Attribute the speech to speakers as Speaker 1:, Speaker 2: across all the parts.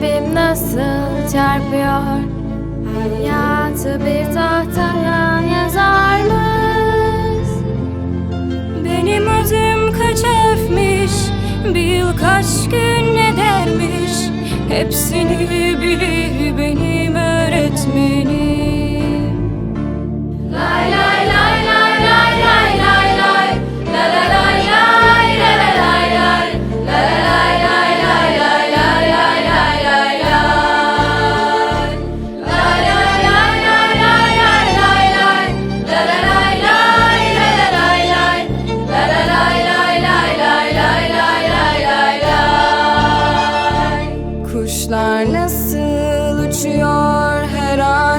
Speaker 1: Kalbim nasıl çarpıyor? Hayatı bir tahtaya yazarız Benim adım kaç öfmiş Bir yıl kaç gün ne dermiş? Hepsini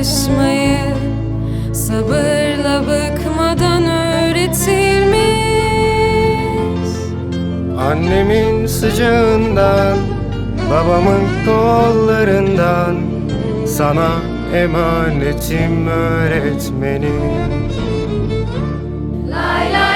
Speaker 1: alışmayı Sabırla bıkmadan öğretilmiş.
Speaker 2: Annemin sıcağından Babamın kollarından Sana emanetim öğretmenim. Lay lay.